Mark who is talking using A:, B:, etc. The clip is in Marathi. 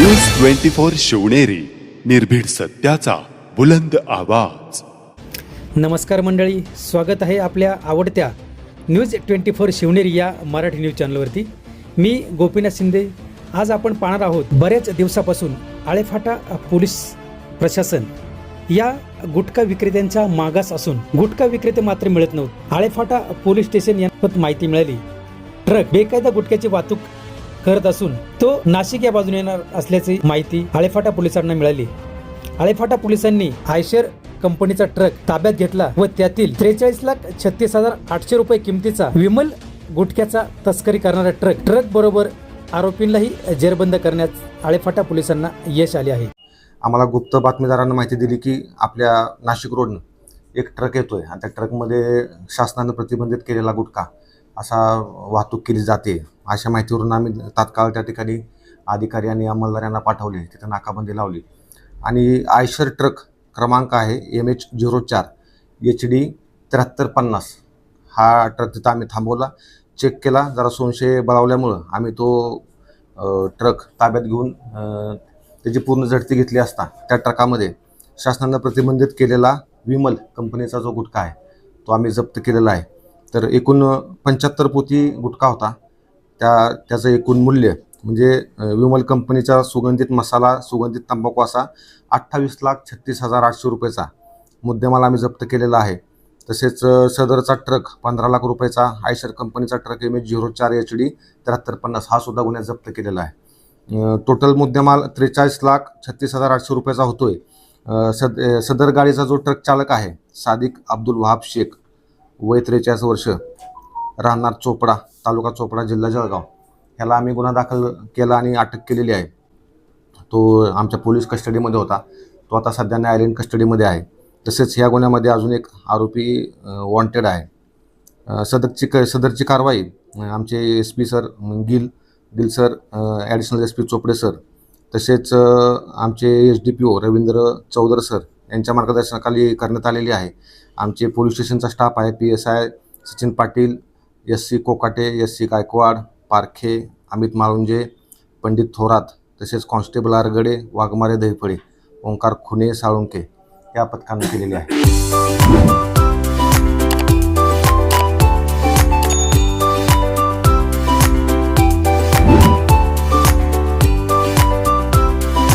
A: न्यूज ट्वेंटी फोर शिवनेरी निर्भीड सत्याचा बुलंद आवाज.
B: नमस्कार मंडळी स्वागत आहे आपल्या आवडत्या न्यूज ट्वेंटी फोर शिवनेरी या मराठी न्यूज चॅनलवरती. मी गोपीनाथ शिंदे. आज आपण पाहणार आहोत बऱ्याच दिवसापासून आळेफाटा पोलीस प्रशासन या गुटखा विक्रेत्यांच्या मागास असून गुटखा विक्रेते मात्र मिळत नव्हते. आळेफाटा पोलीस स्टेशन यांना माहिती मिळाली. ट्रक बेकायदा गुटख्याची वाहतूक करत असून तो नाशिक या बाजूने येणार असल्याची माहिती आळेफाटा पोलिसांना मिळाली. आळेफाटा पोलिसांनी आयशर कंपनीचा ट्रक ताब्यात घेतला व त्यातील त्रेचाळीस लाख छत्तीस हजार आठशे रुपये किमतीचा विमल गुटख्याचा तस्करी करणारा ट्रक ट्रक बरोबर आरोपींनाही जेरबंद करण्यात आळेफाटा पोलिसांना यश आले आहे.
C: आम्हाला गुप्त बातमीदारांना माहिती दिली की आपल्या नाशिक रोडनं एक ट्रक येतोय आणि त्या ट्रकमध्ये शासनानं प्रतिबंधित केलेला गुटखा असा वाहतूक केली जाते. अशा माहितीवरून आम्ही तात्काळ त्या ठिकाणी अधिकारी आणि अंमलदारांना पाठवले. तिथं नाकाबंदी लावली. आणि आयशर ट्रक क्रमांक आहे एम एच झिरो चार एच डी त्र्याहत्तर पन्नास. हा ट्रक तिथं आम्ही थांबवला. चेक केला. जरा संशय बळावल्यामुळं आम्ही तो ट्रक ताब्यात घेऊन त्याची पूर्ण झडती घेतली असता त्या ट्रकामध्ये. शासनानं प्रतिबंधित केलेला विमल कंपनीचा जो गुटखा आहे तो आम्ही जप्त केलेला आहे. तर एकूण पंच्याहत्तर पोती गुटखा होता. त्या त्याचं एकूण मूल्य म्हणजे विमल कंपनीचा सुगंधित मसाला सुगंधित तंबाखू असा अठ्ठावीस लाख छत्तीस हजार आठशे रुपयेचा मुद्देमाल आम्ही जप्त केलेला आहे. तसेच सदरचा ट्रक पंधरा लाख रुपयाचा आयशर कंपनीचा ट्रक एम एच झिरो चार एच डी त्र्याहत्तर पन्नास हा सुद्धा गुन्ह्यात जप्त केलेला आहे. टोटल मुद्देमाल त्रेचाळीस लाख छत्तीस हजार आठशे रुपयाचा होतोय. सद सदर गाडीचा जो ट्रक चालक आहे सादिक अब्दुल वहाब शेख वय त्रेचाळीस वर्ष राहणार चोपडा तालुका चोपडा जिल्हा जळगाव. ह्याला आम्ही गुन्हा दाखल केला आणि अटक केलेली आहे. तो आमच्या पोलीस कस्टडीमध्ये होता. तो आता सध्या न्यायालयीन कस्टडीमध्ये आहे. तसेच ह्या गुन्ह्यामध्ये अजून एक आरोपी वॉन्टेड आहे. सदरची क सदरची कारवाई आमचे S P sir Gill Gill sir additional S P Chopde sir तसेच आमचे S D P O Ravindra Chaudhar sir यांच्या मार्गदर्शनाखाली करण्यात आलेली आहे. आमचे पोलीस स्टेशनचा स्टाफ आहे P S I Sachin Patil S C Kokate S C Gaikwad Parkhe Amit Malunje Pandit Thorat तसेच कॉन्स्टेबल आरगडे वाघमारे दहिफळे ओंकार खुने साळुंके या पथकाने केलेले आहे.